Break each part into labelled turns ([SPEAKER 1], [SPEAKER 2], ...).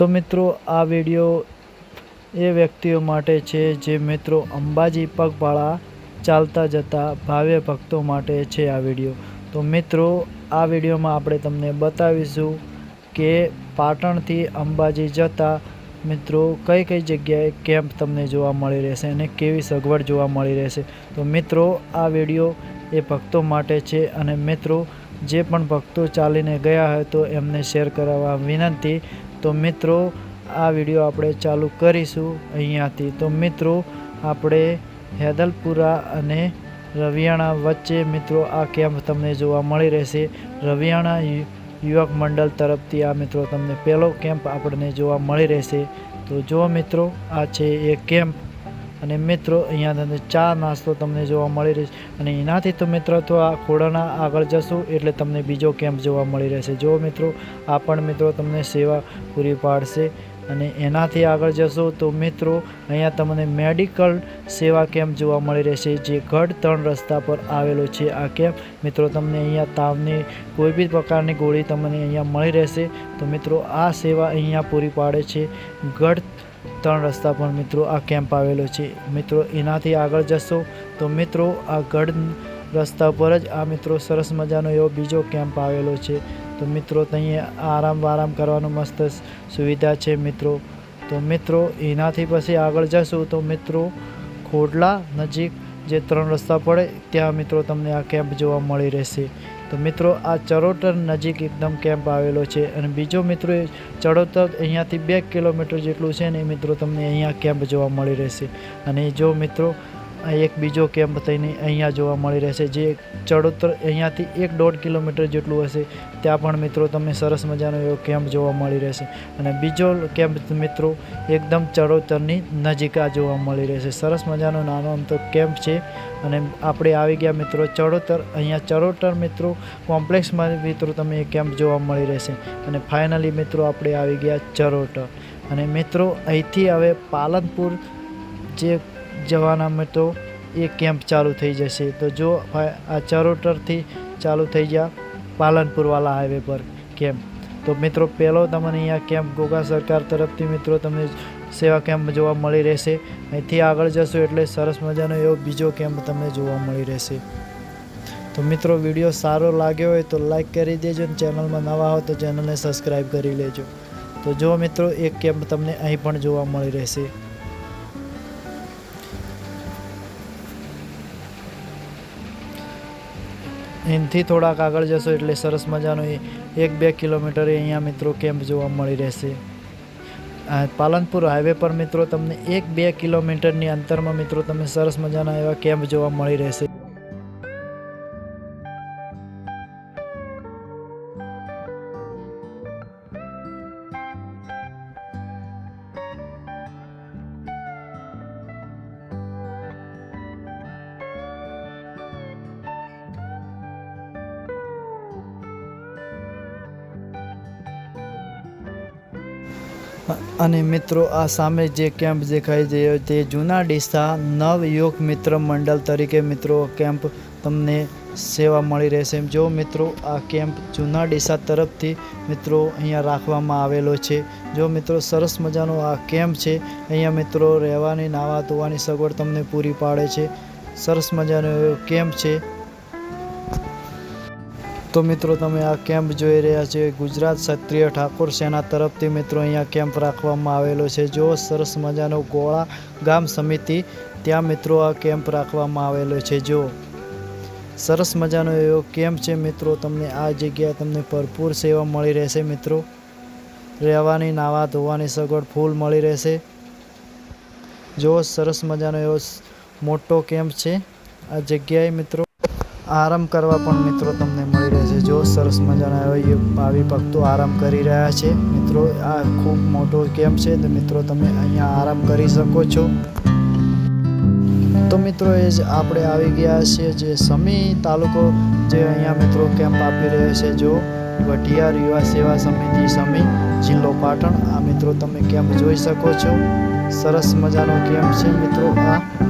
[SPEAKER 1] તો મિત્રો, આ વીડિયો એ વ્યક્તિઓ માટે છે જે મિત્રો અંબાજી પગપાળા ચાલતા જતા ભાવ્ય ભક્તો માટે છે આ વીડિયો તો મિત્રો, આ વિડીયોમાં આપણે તમને બતાવીશું કે પાટણથી અંબાજી જતા મિત્રો કઈ કઈ જગ્યાએ કેમ્પ તમને જોવા મળી રહેશે અને કેવી સગવડ જોવા મળી રહેશે. તો મિત્રો, આ વીડિયો એ ભક્તો માટે છે અને મિત્રો, જે પણ ભક્તો ચાલીને ગયા હોય તો એમને શેર કરાવવા વિનંતી તો મિત્રો, આ વીડિયો આપણે ચાલુ કરીશું અહીંયાથી. તો મિત્રો, આપણે હેદલપુરા અને રવિયાણા વચ્ચે મિત્રો, આ કેમ્પ તમને જોવા મળી રહેશે. રવિયાણા યુવક મંડળ તરફથી આ મિત્રો તમને પહેલો કેમ્પ આપણને જોવા મળી રહેશે. તો જો મિત્રો, આ છે એ કેમ્પ. અને મિત્રો, અહીંયા તમને ચા નાસ્તો તમને જોવા મળી રહેશે. અને એનાથી તો મિત્રો, તો આ ખોડાના આગળ જશો, એટલે તમને બીજો કેમ્પ જોવા મળી રહેશે. જો મિત્રો, આ પણ મિત્રો તમને સેવા પૂરી પાડશે. અને એનાથી આગળ જશો, તો મિત્રો, અહીંયા તમને મેડિકલ સેવા કેમ્પ જોવા મળી રહેશે, જે ગઢ ત્રણ રસ્તા પર આવેલો છે આ કેમ્પ મિત્રો, તમને અહીંયા તાવની કોઈ બી પ્રકારની ગોળી તમને અહીંયા મળી રહેશે. તો મિત્રો, આ સેવા અહીંયા પૂરી પાડે છે ગઢ ત્રણ રસ્તા પર મિત્રો આ કેમ્પ આવેલો છે. મિત્રો, એનાથી આગળ જશો તો મિત્રો, આ ગઢ રસ્તા પર જ આ મિત્રો સરસ મજાનો એવો બીજો કેમ્પ આવેલો છે. તો મિત્રો ત્યાં આરામ વારામ કરવાનું મસ્ત સુવિધા છે મિત્રો. તો મિત્રો, એનાથી પછી આગળ જશું તો મિત્રો, ખોડલા નજીક જે ત્રણ રસ્તા પડે, ત્યાં મિત્રો તમને આ કેમ્પ જોવા મળી રહેશે. તો મિત્રો, આ ચરોતર નજીક એકદમ કેમ્પ આવેલો છે અને બીજો મિત્રો એ ચડોતર અહીંયાથી બે કિલોમીટર જેટલું છે ને એ મિત્રો તમને અહીંયા કેમ્પ જોવા મળી રહેશે. અને જો મિત્રો આ એક બીજો કેમ્પ થઈને અહીંયા જોવા મળી રહેશે. જે ચડોતર અહીંયાથી એક દોઢ કિલોમીટર જેટલું હશે. ત્યાં પણ મિત્રો તમને સરસ મજાનો એવો કેમ્પ જોવા મળી રહેશે. અને બીજો કેમ્પ મિત્રો એકદમ ચડોતરની નજીક આ જોવા મળી રહેશે. સરસ મજાનો નાનો અમથો કેમ્પ છે. અને આપણે આવી ગયા મિત્રો ચડોતર. અહીંયા ચડોતર મિત્રો કોમ્પ્લેક્સમાં મિત્રો તમને એ કેમ્પ જોવા મળી રહેશે. અને ફાઇનલી મિત્રો આપણે આવી ગયા ચરોતર અને મિત્રો અહીંથી હવે પાલનપુર જે જવાના તો એ કેમ્પ ચાલુ થઈ જશે. તો જો આ ચરોતરથી ચાલુ થઈ ગયા પાલનપુરવાલા હાઈવે પર કેમ્પ. તો મિત્રો, પહેલો તમને અહીંયા કેમ્પ ગોગા સરકાર તરફથી મિત્રો તમને સેવા કેમ્પ જોવા મળી રહેશે. અહીંથી આગળ જશો એટલે સરસ મજાનો એવો બીજો કેમ્પ તમને જોવા મળી રહેશે. તો મિત્રો, વીડિયો સારો લાગ્યો હોય તો લાઈક કરી દેજો અને ચેનલમાં નવા હો તો ચેનલને સબસ્ક્રાઈબ કરી લેજો. તો જો મિત્રો, એક કેમ્પ તમને અહીં પણ જોવા મળી રહેશે. એનાથી થોડાક આગળ જશો એટલે સરસ મજાનો એ એક બે કિલોમીટરે અહીંયા મિત્રો કેમ્પ જોવા મળી રહેશે. પાલનપુર હાઈવે પર મિત્રો તમને એક બે કિલોમીટરની અંતરમાં મિત્રો તમને સરસ મજાના એવા કેમ્પ જોવા મળી રહેશે. અને મિત્રો, આ સામે જે કેમ્પ દેખાઈ રહ્યો તે જૂના ડીસા નવયુગ મિત્ર મંડળ તરીકે મિત્રો કેમ્પ તમને સેવા મળી રહેશે. જો મિત્રો, આ કેમ્પ જૂના ડીસા તરફથી મિત્રો અહીંયા રાખવામાં આવેલો છે. જો મિત્રો, સરસ મજાનો આ કેમ્પ છે, અહીંયા મિત્રો રહેવાની નાવા ધોવાની સગવડ તમને પૂરી પાડે છે. સરસ મજાનો એવો કેમ્પ છે. તો મિત્રો તમે આ કેમ્પ જોઈ રહ્યા છો ગુજરાત ક્ષત્રિય ઠાકોર સેના તરફથી મિત્રો અહીંયા કેમ્પ રાખવામાં આવેલો છે. જો સરસ મજાનો ગોળા ગામ સમિતિ ત્યાં મિત્રો આ કેમ્પ રાખવામાં આવેલો છે. જો સરસ મજાનો એવો કેમ્પ છે મિત્રો, તમને આ જગ્યાએ તમને ભરપૂર સેવા મળી રહેશે મિત્રો. રહેવાની નાવા ધોવાની સગવડ ફૂલ મળી રહેશે. જો સરસ મજાનો એવો મોટો કેમ્પ છે, આ જગ્યાએ મિત્રો આરામ કરવા પણ મિત્રો તમને મળી રહેશે. જો સરસ મજાના આવી ભક્તો આરામ કરી રહ્યા છે. મિત્રો, આ ખૂબ મોટો કેમ્પ છે. તો મિત્રો, તમે અહીંયા આરામ કરી શકો છો. તો મિત્રો, એ જ આપણે આવી ગયા છીએ જે સમી તાલુકો જે અહીંયા મિત્રો કેમ્પ આપી રહ્યો છે. જો વઢિયાર યુવા સેવા સમિતિ સમી જિલ્લો પાટણ. આ મિત્રો, તમે કેમ્પ જોઈ શકો છો. સરસ મજાનો કેમ્પ છે મિત્રો આ.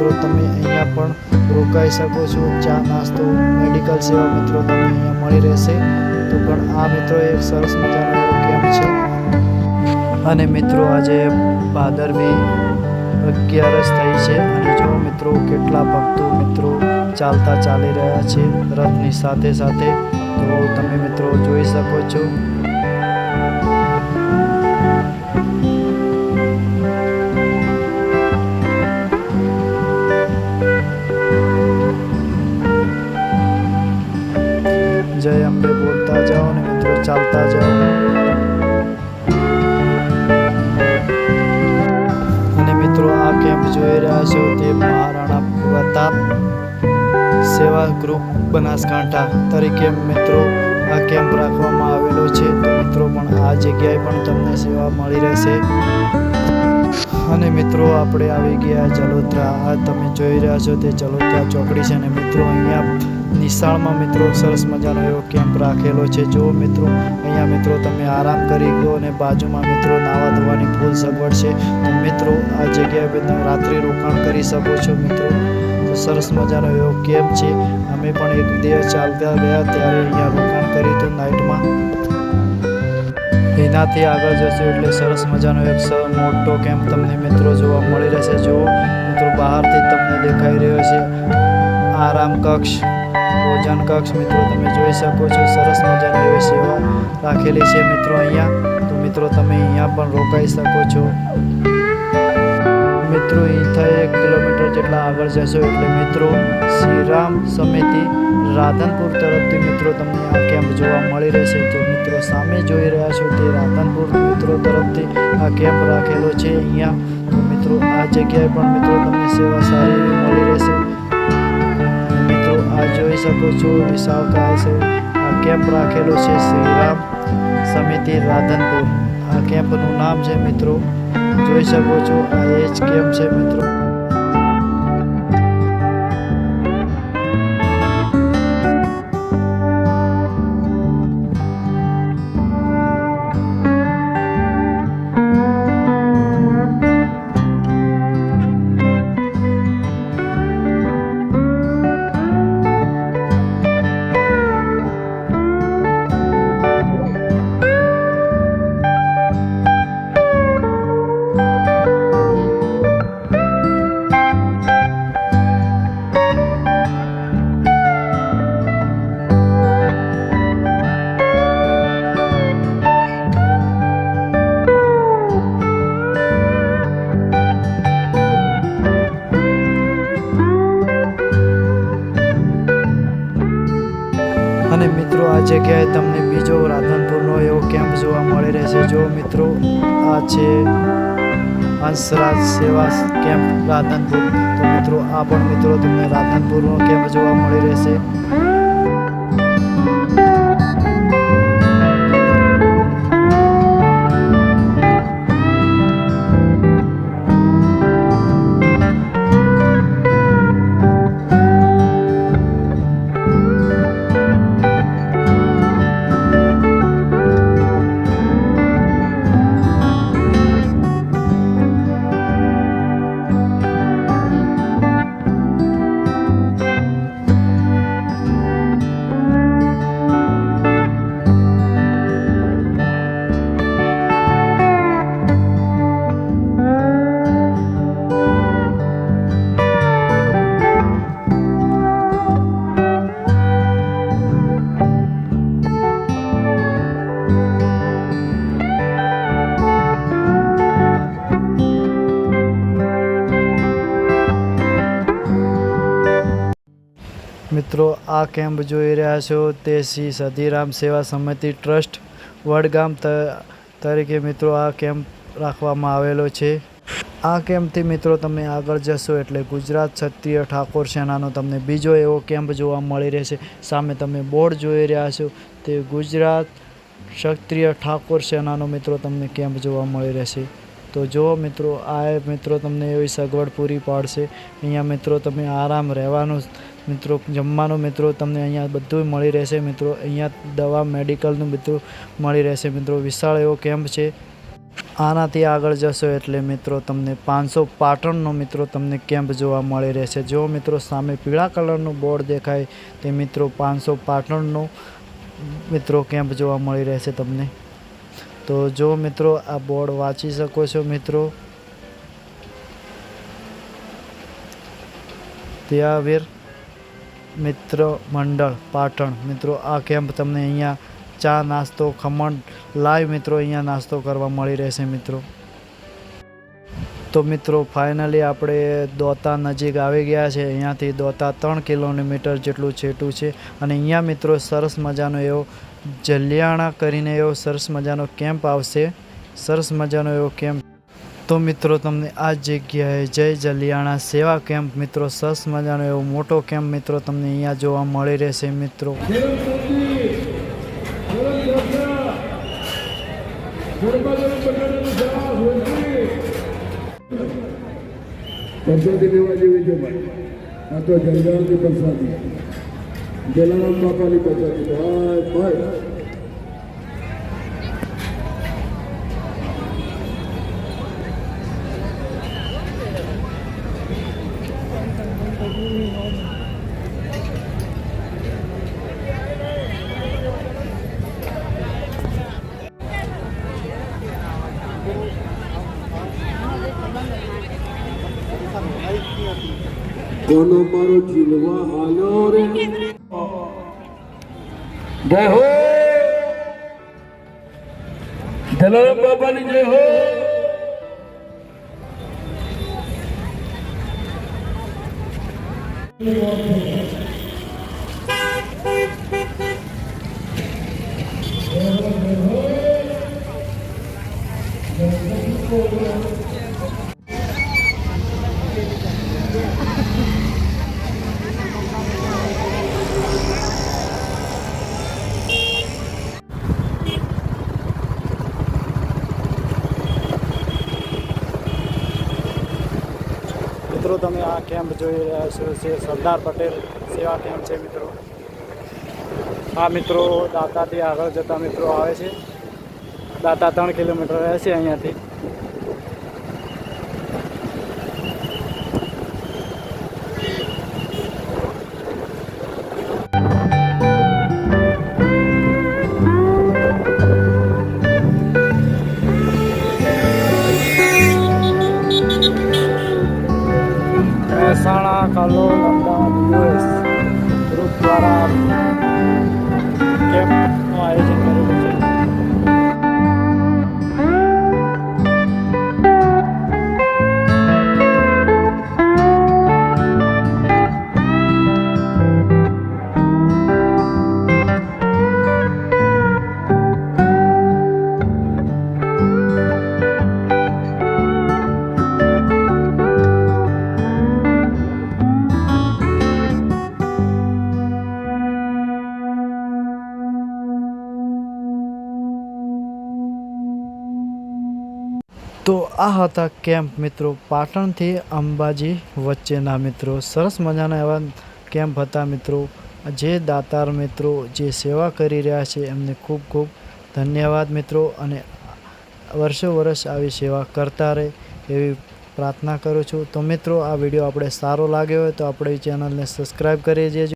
[SPEAKER 1] મિત્રો, તમે અહીંયા પણ રોકાઈ શકો છો. ચા, નાસ્તો મેડિકલ સેવા મિત્રો તમને અહીંયા મળી રહેશે. તો પણ આ મિત્રો એક સરસ મજાનો કેમ્પ છે. અને મિત્રો, આજે ભાદરવી અગિયારસ થઈ છે. અને જો મિત્રો, કેટલા ભક્તો મિત્રો ચાલતા ચાલી રહ્યા છે રથની સાથે સાથે, તો તમે મિત્રો જોઈ શકો છો. જય અંબે બોલતા જાઓ અને મિત્રો ચાલતા જાઓ અને મિત્રો, આ કેમ્પ જોઈ રહ્યા છો તે મહારાણા પ્રતાપ સેવા ગ્રુપ બનાસકાંઠા તરીકે મિત્રો, આ કેમ્પ રાખવામાં આવેલો છે. તો મિત્રો, પણ આ જગ્યાએ પણ તમને સેવા મળી રહેશે. અને મિત્રો, આપણે આવી ગયા જલોત્રા આ તમે જોઈ રહ્યા છો તે જલોત્રા ચોકડી છે અને મિત્રો, અહીંયા નિશાળમાં મિત્રો સરસ મજાનો એવો કેમ્પ રાખેલો છે. જો મિત્રો અહીંયા મિત્રો તમે આરામ કરી ગયો અને બાજુમાં મિત્રો નાવા ધોવાની ફૂલ સગવડ છે, તો મિત્રો આ જગ્યાએ તમે રાત્રિ રોકાણ કરી શકો છો મિત્રો. તો સરસ મજાનો એવો કેમ્પ છે. અમે પણ એક દિવસ ચાલતા ગયા ત્યારે અહીંયા રોકાણ કર્યું હતું નાઇટમાં એનાથી આગળ જશો એટલે સરસ મજાનો એક મોટો કેમ્પ તમને મિત્રો જોવા મળી રહેશે. જો મિત્રો બહારથી તમને દેખાઈ રહ્યો છે. આરામ કક્ષ, ભોજન કક્ષ. મિત્રો, તમે જોઈ શકો છો, સરસ મજાની એવી સેવા રાખેલી છે મિત્રો અહીંયા. તો મિત્રો, તમે અહીંયા પણ રોકાઈ શકો છો. મિત્રો અહીંથી એક કિલોમીટર જેટલા આગળ જશો એટલે મિત્રો, શ્રીરામ સમિતિ રાધનપુર તરફથી મિત્રો તમને આ કેમ્પ જોવા મળી રહેશે. તો મિત્રો, સામે જોઈ રહ્યા છો તે રાધનપુર મિત્રો તરફથી આ કેમ્પ રાખેલો છે અહીંયા. તો મિત્રો, આ જગ્યાએ પણ મિત્રો તમને સેવા સારી એવી મળી રહેશે. આ જોઈ શકો છો વિશાળકાય છે. આ કેમ્પ રાખેલો છે શ્રીરામ સમિતિ રાધનપુર. આ કેમ્પનું નામ છે મિત્રો. જોઈ શકો છો આ એ જ કેમ્પ છે મિત્રો. જગ્યાએ તમને બીજો રાધનપુરનો એવો કેમ્પ જોવા મળી રહેશે. જો મિત્રો, આ છે હંસરાજ સેવા કેમ્પ રાધનપુર. તો મિત્રો, આ પણ મિત્રો તમને રાધનપુરનો કેમ્પ જોવા મળી રહેશે. મિત્રો, આ કેમ્પ જોઈ રહ્યા છો તે શ્રી સધીરામ સેવા સમિતિ ટ્રસ્ટ, વડગામ તરીકે મિત્રો આ કેમ્પ રાખવામાં આવેલો છે. આ કેમ્પથી મિત્રો તમે આગળ જશો એટલે ગુજરાત ક્ષત્રિય ઠાકોર સેનાનો તમને બીજો એવો કેમ્પ જોવા મળી રહેશે. સામે તમે બોર્ડ જોઈ રહ્યા છો, તે ગુજરાત ક્ષત્રિય ઠાકોર સેનાનો મિત્રો તમને કેમ્પ જોવા મળી રહેશે. તો જો મિત્રો, આ મિત્રો તમને એવી સગવડ પૂરી પાડશે, અહીંયા મિત્રો તમે આરામ રહેવાનું મિત્રો, જમવાનું મિત્રો તમને અહીંયા બધું મળી રહેશે. મિત્રો, અહીંયા દવા, મેડિકલનું બધું મળી રહેશે. મિત્રો, વિશાળ એવો કેમ્પ છે. આનાથી આગળ જશો એટલે, મિત્રો, તમને પાંચસો પાટણનો, મિત્રો, તમને કેમ્પ જોવા મળી રહેશે. જો મિત્રો, સામે પીળા કલરનું બોર્ડ દેખાય, તે મિત્રો પાંચસો પાટણનો, મિત્રો, કેમ્પ જોવા મળી રહેશે તમને. તો જો મિત્રો, આ બોર્ડ વાંચી શકો છો, મિત્રો. ત્યાવીર મિત્ર મંડળ, પાટણ. મિત્રો, આ કેમ્પ તમને અહીંયા ચા, નાસ્તો, ખમણ, લાઈવ મિત્રો અહીંયા નાસ્તો કરવા મળી રહેશે, મિત્રો. તો મિત્રો, ફાઇનલી આપણે દોતા નજીક આવી ગયા છે. અહીંયાથી દોતા ત્રણ કિલોમીટર જેટલું છેટું છે. અને અહીંયા મિત્રો, સરસ મજાનો એવો જલિયાણા કરીને એવો સરસ મજાનો કેમ્પ આવશે. સરસ મજાનો એવો કેમ્પ તો મિત્રો, તમને આ જગ્યાએ જય જલિયાણા સેવા કેમ્પ મિત્રો, સરસ મજાનો એવો મોટો કેમ્પ મિત્રો તમને અહીંયા જોવા મળી રહેશે મિત્રો.
[SPEAKER 2] પ્રસાદી. કોનો મારો જીલવા હાલો રે જય હો જલારામ બાપાની જય હો
[SPEAKER 1] મિત્રો તમે આ કેમ્પ જોઈ રહ્યા છો જે સરદાર પટેલ સેવા કેમ્પ છે મિત્રો. આ મિત્રો દાતાથી આગળ જતા મિત્રો આવે છે. દાતા ત્રણ કિલોમીટર રહેશે અહીંયાથી. આ હતા કેમ્પ મિત્રો. પાટણથી અંબાજી વચ્ચેના મિત્રો. સરસ મજાના એવા કેમ્પ હતા મિત્રો. જે દાતાર મિત્રો જે સેવા કરી રહ્યા છે એમને ખૂબ ખૂબ ધન્યવાદ મિત્રો. અને વર્ષો વર્ષ આવી સેવા કરતા રહે એવી પ્રાર્થના કરું છું. તો મિત્રો, આ વીડિયો આપણે સારો લાગ્યો હોય તો આપણી ચેનલને સબસ્ક્રાઈબ કરી દેજો.